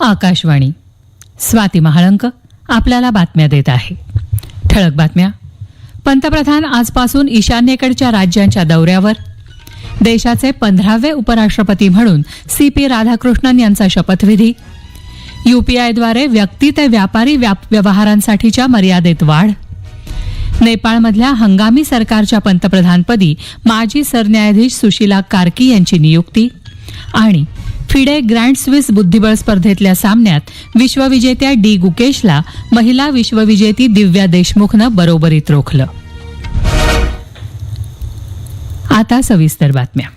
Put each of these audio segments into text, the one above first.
आकाशवाणी. स्वाती महाळंक आपल्याला बातम्या देत आहे. ठळक बातम्या. पंतप्रधान आजपासून ईशान्येकडच्या राज्यांच्या दौऱ्यावर. देशाचे पंधरावे उपराष्ट्रपती म्हणून सी पी राधाकृष्णन यांचा शपथविधी. युपीआयद्वारे व्यक्ती ते व्यापारी व्याप व्यवहारांसाठीच्या मर्यादेत वाढ. नेपाळमधल्या हंगामी सरकारच्या पंतप्रधानपदी माजी सरन्यायाधीश सुशीला कार्की यांची नियुक्ती. आणि फिडे ग्रँड स्विस बुद्धिबळ स्पर्धेतल्या सामन्यात विश्वविजेत्या डी गुकेशला महिला विश्वविजेती दिव्या देशमुखनं बरोबरीत रोखलं. आता सविस्तर बातम्या.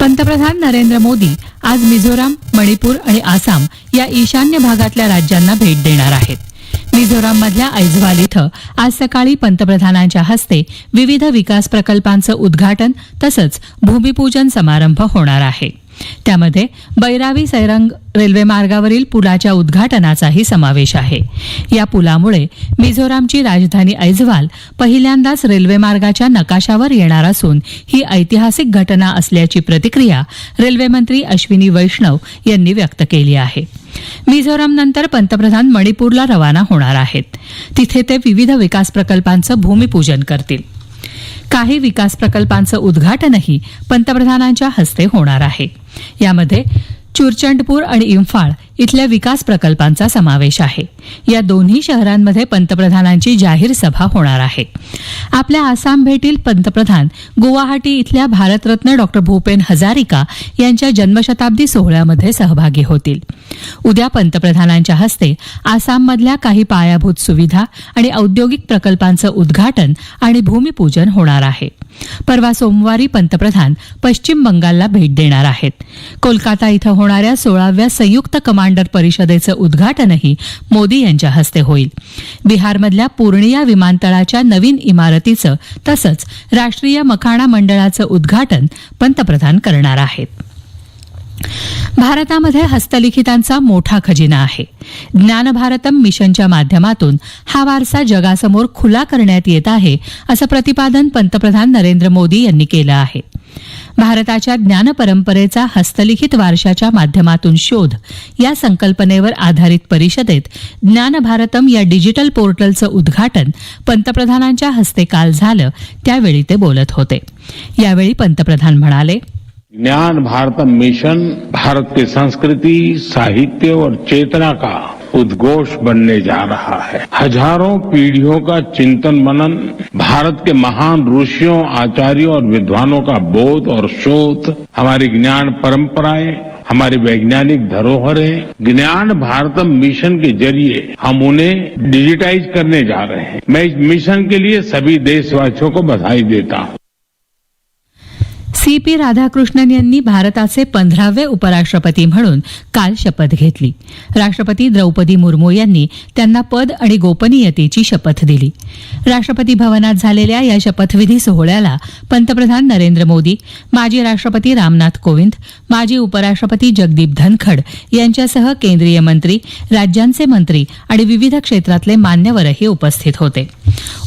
पंतप्रधान नरेंद्र मोदी आज मिझोराम मणिपूर आणि आसाम या ईशान्य भागातल्या राज्यांना भेट देणार आहेत. मिझोराममधल्या ऐझवाल इथं आज सकाळी पंतप्रधानांच्या हस्ते विविध विकास प्रकल्पांचं उद्घाटन तसंच भूमिपूजन समारंभ होणार आहे. त्यामध्ये बैरावी सैरंग रेल्वे मार्गावरील पुलाच्या उद्घाटनाचाही समावेश आहे. या पुलामुळे मिझोरामची राजधानी ऐझवाल पहिल्यांदाच रेल्वे मार्गाच्या नकाशावर येणार असून ही ऐतिहासिक घटना असल्याची प्रतिक्रिया रेल्वेमंत्री अश्विनी वैष्णव यांनी व्यक्त केली आहे. मिझोरामनंतर पंतप्रधान मणिपूरला रवाना होणार आहेत. तिथे ते विविध विकास प्रकल्पांचं भूमिपूजन करतील. काही विकास प्रकल्पांचं उद्घाटनही पंतप्रधानांच्या हस्ते होणार आहे. यामध्ये चुरचंडपूर आणि इम्फाळ इथल्या विकास प्रकल्पांचा समावेश आहे. या दोन्ही शहरांमध्ये पंतप्रधानांची जाहीर सभा होणार आहे. आपल्या आसाम भेटील पंतप्रधान गुवाहाटी इथल्या भारतरत्न डॉक्टर भूपेन हजारिका यांच्या जन्मशताब्दी सोहळ्यामध्ये सहभागी होतील. उद्या पंतप्रधानांच्या हस्ते आसाममधल्या काही पायाभूत सुविधा आणि औद्योगिक प्रकल्पांचं उद्घाटन आणि भूमिपूजन होणार आहे. परवा सोमवारी पंतप्रधान पश्चिम बंगालला भेट देणार आहेत. कोलकाता इथं होणाऱ्या सोळाव्या संयुक्त कमांडर परिषदेचं उद्घाटनही मोदी यांच्या हस्ते होईल. बिहारमधल्या पूर्णिया विमानतळाच्या नवीन इमारतीचं तसंच राष्ट्रीय मखाणा मंडळाचं उद्घाटन पंतप्रधान करणार आहेत. भारतामध्ये हस्तलिखितांचा मोठा खजिना आहे. ज्ञानभारतम मिशनच्या माध्यमातून हा वारसा जगासमोर खुला करण्यात येत आहे असं प्रतिपादन पंतप्रधान नरेंद्र मोदी यांनी केलं आहे. भारताच्या ज्ञान परंपरेचा हस्तलिखित वारशाच्या माध्यमातून शोध या संकल्पनेवर आधारित परिषदेत ज्ञान भारतम या डिजिटल पोर्टलचं उद्घाटन पंतप्रधानांच्या हस्ते काल झालं त्यावेळी ते बोलत होते. यावेळी पंतप्रधान म्हणाले ज्ञान भारत मिशन, भारत की संस्कृति, साहित्य और चेतना का उद्घोष बनने जा रहा है। हज़ारों पीढ़ियों का चिंतन मनन, भारत के महान ऋषियों, आचार्यों और विद्वानों का बोध और शोध, हमारी ज्ञान परंपराएँ, हमारी वैज्ञानिक धरोहरें, ज्ञान भारतम मिशन के ज़रिए हम उन्हें डिजिटाइज करने जा रहे हैं। मैं इस मिशन के लिए सभी देशवासियों को बधाई देता हूँ। सी पी राधाकृष्णन यांनी भारताचे पंधरावे उपराष्ट्रपती म्हणून काल शपथ घेतली. राष्ट्रपती द्रौपदी मुर्मू यांनी त्यांना पद आणि गोपनीयतेची शपथ दिली. राष्ट्रपती भवनात झालेल्या या शपथविधी सोहळ्याला पंतप्रधान नरेंद्र मोदी माजी राष्ट्रपती रामनाथ कोविंद माजी उपराष्ट्रपती जगदीप धनखड यांच्यासह केंद्रीय मंत्री राज्यांचे मंत्री आणि विविध क्षेत्रातले मान्यवरही उपस्थित होते.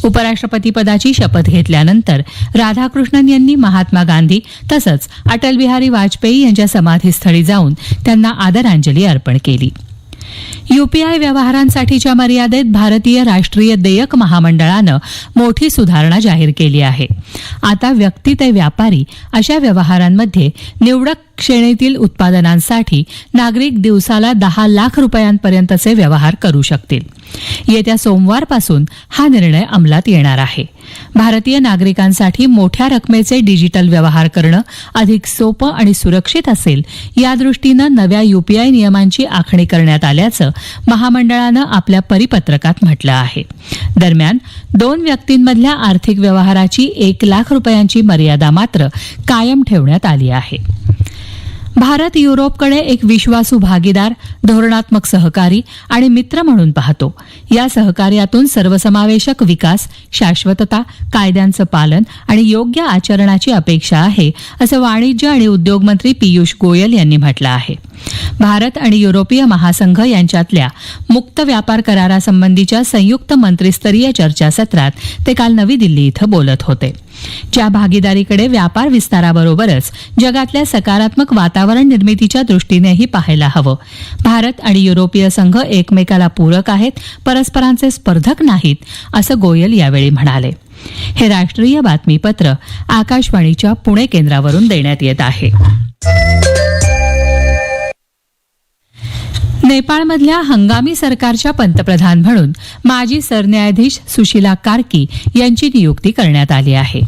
उपराष्ट्रपतीपदाची शपथ घेतल्यानंतर राधाकृष्णन यांनी महात्मा गांधी तसंच अटल बिहारी वाजपेयी यांच्या समाधीस्थळी जाऊन त्यांना आदरांजली अर्पण केली. युपीआय व्यवहारांसाठीच्या मर्यादेत भारतीय राष्ट्रीय देयक महामंडळानं मोठी सुधारणा जाहीर केली आहे. आता व्यक्ती ते व्यापारी अशा व्यवहारांमध्ये निवडक श्रेणीतील उत्पादनांसाठी नागरिक दिवसाला दहा लाख रुपयांपर्यंतचे व्यवहार करू शकतील. येत्या सोमवारपासून हा निर्णय अंमलात येणार आहे. भारतीय नागरिकांसाठी मोठ्या रकमेचे डिजिटल व्यवहार करणं अधिक सोपं आणि सुरक्षित असेल यादृष्टीनं नव्या युपीआय नियमांची आखणी करण्यात आल्याचं महामंडळानं आपल्या परिपत्रकात म्हटलं आहे. दरम्यान दोन व्यक्तींमधल्या आर्थिक व्यवहाराची एक लाख रुपयांची मर्यादा मात्र कायम ठेवण्यात आली आहे. भारत युरोपकडे एक विश्वासू भागीदार धोरणात्मक सहकारी आणि मित्र म्हणून पाहतो. या सहकार्यातून सर्वसमावेशक विकास शाश्वतता कायद्यांचं पालन आणि योग्य आचरणाची अपेक्षा आहे असं वाणिज्य आणि उद्योग मंत्री पियुष गोयल यांनी म्हटलं आहे. भारत आणि युरोपीय महासंघ यांच्यातल्या मुक्त व्यापार करारासंबंधीच्या संयुक्त मंत्रिस्तरीय चर्चासत्रात ते काल नवी दिल्ली इथं बोलत होते. ज्या भागीदारीकडे व्यापार विस्ताराबरोबरच जगातल्या सकारात्मक वातावरण निर्मितीच्या दृष्टीनेही पाहायला हवं. भारत आणि युरोपीय संघ एकमेकाला पूरक आहेत परस्परांचे स्पर्धक नाहीत असं गोयल यावेळी म्हणाले. हे राष्ट्रीय बातमीपत्र आकाशवाणीच्या पुणे केंद्रावरून देण्यात येत आहे. नेपाळमधल्या हंगामी सरकारच्या पंतप्रधान म्हणून माजी सरन्यायाधीश सुशीला कार्की यांची नियुक्ती करण्यात आली आहे.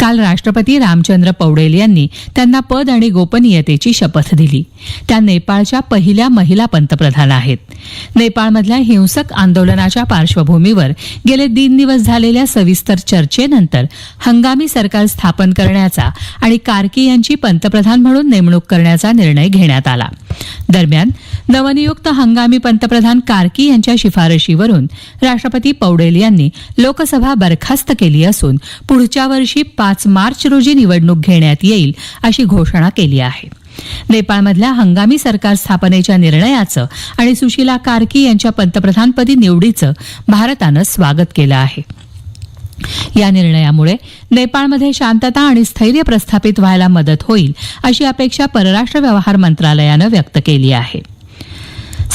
काल राष्ट्रपती रामचंद्र पौडेल यांनी त्यांना पद आणि गोपनीयतेची शपथ दिली. त्या नेपाळच्या पहिल्या महिला पंतप्रधान आहेत. नेपाळमधल्या हिंसक आंदोलनाच्या पार्श्वभूमीवर गेले तीन दिवस झालेल्या सविस्तर चर्चेनंतर हंगामी सरकार स्थापन करण्याचा आणि कार्की यांची पंतप्रधान म्हणून नेमणूक करण्याचा निर्णय घेण्यात आला. दरम्यान नवनियुक्त हंगामी पंतप्रधान कार्की यांच्या शिफारशीवरून राष्ट्रपती पौडेल यांनी लोकसभा बरखास्त केली असून पुढच्या वर्षी पाच मार्च रोजी निवडणूक घेण्यात येईल अशी घोषणा केली आहे. नेपाळमधल्या हंगामी सरकार स्थापनेच्या निर्णयाचं आणि सुशीला कार्की यांच्या पंतप्रधानपदी निवडीचं भारतानं स्वागत केलं आहे. या निर्णयामुळे नेपाळमध्ये शांतता आणि स्थैर्य प्रस्थापित व्हायला मदत होईल अशी अपेक्षा परराष्ट्र व्यवहार मंत्रालयानं व्यक्त केली आहे.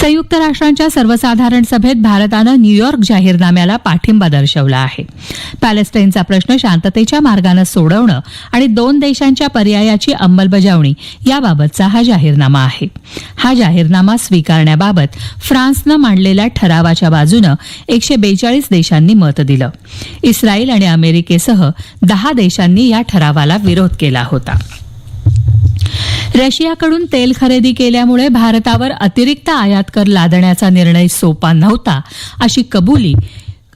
संयुक्त राष्ट्रांच्या सर्वसाधारण सभेत भारतानं न्यूयॉर्क जाहीरनाम्याला पाठिंबा दर्शवला आहे. पॅलेस्टाईनचा प्रश्न शांततेच्या मार्गानं सोडवणं आणि दोन देशांच्या पर्यायाची अंमलबजावणी याबाबतचा हा जाहीरनामा आहे. हा जाहीरनामा स्वीकारण्याबाबत फ्रान्सनं मांडलेल्या ठरावाच्या बाजूनं एकशे बेचाळीस देशांनी मत दिलं. इस्रायल आणि अमेरिकेसह दहा देशांनी या ठरावाला विरोध केला होता. रशियाकडून तेल खरेदी केल्यामुळे भारतावर अतिरिक्त आयात कर लादण्याचा निर्णय सोपा नव्हता अशी कबुली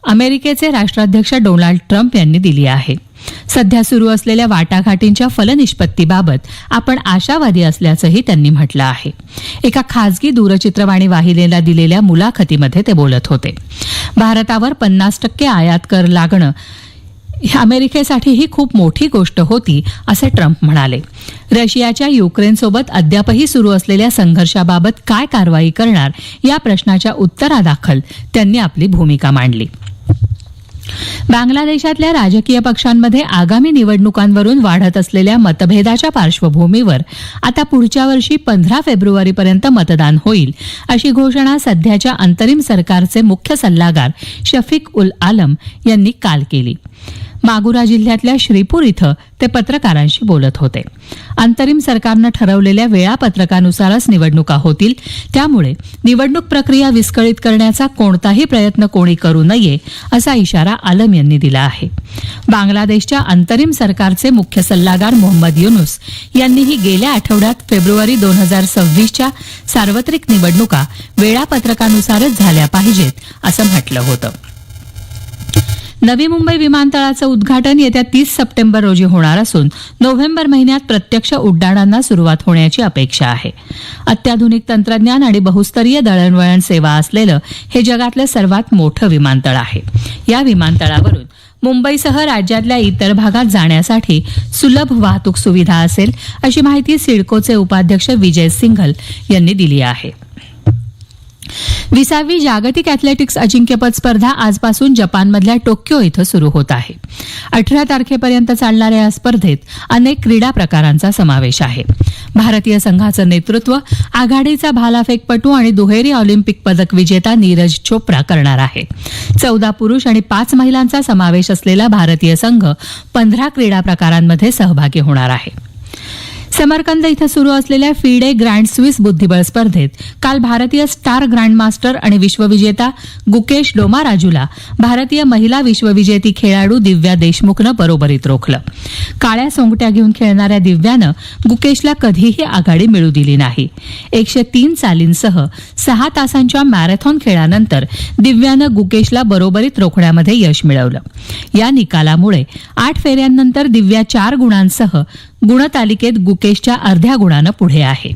अमेरिकेचे राष्ट्राध्यक्ष डोनाल्ड ट्रम्प यांनी दिली आहे. सध्या सुरू असलेल्या वाटाघाटींच्या फलनिष्पत्तीबाबत आपण आशावादी असल्याचंही त्यांनी म्हटलं आहे. एका खासगी दूरचित्रवाणी वाहिनीला दिलेल्या मुलाखतीमध्ये ते बोलत होते. भारतावर पन्नास टक्के आयात कर लागणं अमेरिकेसाठी ही खूप मोठी गोष्ट होती असे ट्रम्प म्हणाले. रशियाच्या युक्रेनसोबत अद्यापही सुरू असलेल्या संघर्षाबाबत काय कारवाई करणार या प्रश्नाच्या उत्तरादाखल त्यांनी आपली भूमिका मांडली. बांगलादेशातल्या राजकीय पक्षांमध्ये आगामी निवडणुकांवरून वाढत असलेल्या मतभेदाच्या पार्श्वभूमीवर आता पुढच्या वर्षी पंधरा फेब्रुवारीपर्यंत मतदान होईल अशी घोषणा सध्याच्या अंतरिम सरकारचे मुख्य सल्लागार शफीक उल आलम यांनी काल केली. मागुरा जिल्ह्यातल्या श्रीपूर इथं ते पत्रकारांशी बोलत होते. अंतरिम सरकारनं ठरवलेल्या वेळापत्रकानुसारच निवडणुका होतील. त्यामुळे निवडणूक प्रक्रिया विस्कळीत करण्याचा कोणताही प्रयत्न कोणी करू नये असा इशारा आलम यांनी दिला आहे. बांगलादेशच्या अंतरिम सरकारचे मुख्य सल्लागार मोहम्मद युनुस यांनीही गेल्या आठवड्यात फेब्रुवारी दोन हजार सव्वीसच्या सार्वत्रिक निवडणुका वेळापत्रकानुसारच झाल्या पाहिजेत असं म्हटलं होतं. नवी मुंबई विमानतळाचं उद्घाटन येत्या तीस सप्टेंबर रोजी होणार असून नोव्हेंबर महिन्यात प्रत्यक्ष उड्डाणांना सुरुवात होण्याची अपेक्षा आहे. अत्याधुनिक तंत्रज्ञान आणि बहुस्तरीय दळणवळण सेवा असलेलं हे जगातलं सर्वात मोठं विमानतळ आहे. या विमानतळावरून मुंबईसह राज्यातल्या इतर भागात जाण्यासाठी सुलभ वाहतूक सुविधा असेल अशी माहिती सिडकोचे उपाध्यक्ष विजय सिंघल यांनी दिली आहे. विसावी जागतिक अॅथलेटिक्स अजिंक्यपद स्पर्धा आजपासून जपानमधल्या टोक्यो इथं सुरू होत आहे. अठरा तारखेपर्यंत चालणाऱ्या या स्पर्धेत अनेक क्रीडा प्रकारांचा समावेश आहे. भारतीय संघाचं नेतृत्व आघाडीचा भालाफेकपटू आणि दुहेरी ऑलिम्पिक पदक विजेता नीरज चोप्रा करणार आहे. चौदा पुरुष आणि पाच महिलांचा समावेश असलेला भारतीय संघ पंधरा क्रीडा प्रकारांमध्ये सहभागी होणार आहे. समरकंद इथं सुरू असलेल्या फिडे ग्रँड स्विस बुद्धिबळ स्पर्धेत काल भारतीय स्टार ग्रँडमास्टर आणि विश्वविजेता गुकेश डोमाराजूला भारतीय महिला विश्वविजेती खेळाडू दिव्या देशमुखनं बरोबरीत रोखलं. काळ्या सोंगट्या घेऊन खेळणाऱ्या दिव्यानं गुकेशला कधीही आघाडी मिळू दिली नाही. एकशे तीन चालींसह सहा तासांच्या मॅरेथॉन खेळानंतर दिव्यानं गुकेशला बरोबरीत रोखण्यामध्ये यश मिळवलं. या निकालामुळे आठ फेऱ्यांनंतर दिव्या चार गुणांसह गुणतालिकेत गुकेशच्या अर्ध्या गुणानं पुढे आहे.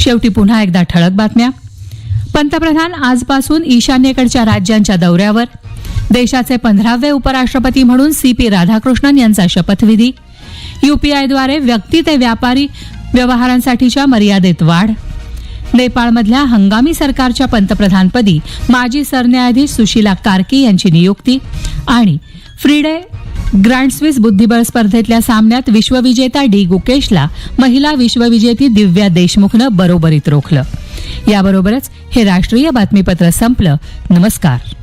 शेवटी पुन्हा एकदा ठळक बातम्या. पंतप्रधान आजपासून ईशान्येकडच्या राज्यांच्या दौऱ्यावर. देशाचे पंधरावे उपराष्ट्रपती म्हणून सी पी राधाकृष्णन यांचा शपथविधी. युपीआयद्वारे व्यक्ती ते व्यापारी व्यवहारांसाठीच्या मर्यादेत वाढ. नेपाळमधल्या हंगामी सरकारच्या पंतप्रधानपदी माजी सरन्यायाधीश सुशीला कार्की यांची नियुक्ती आणि फ्रीडे ग्रँड स्विस बुद्धिबळ स्पर्धेतल्या सामन्यात विश्वविजेता डी गुकेशला महिला विश्वविजेती दिव्या देशमुखनं बरोबरीत रोखलं. याबरोबरच हे राष्ट्रीय बातमीपत्र संपलं. नमस्कार.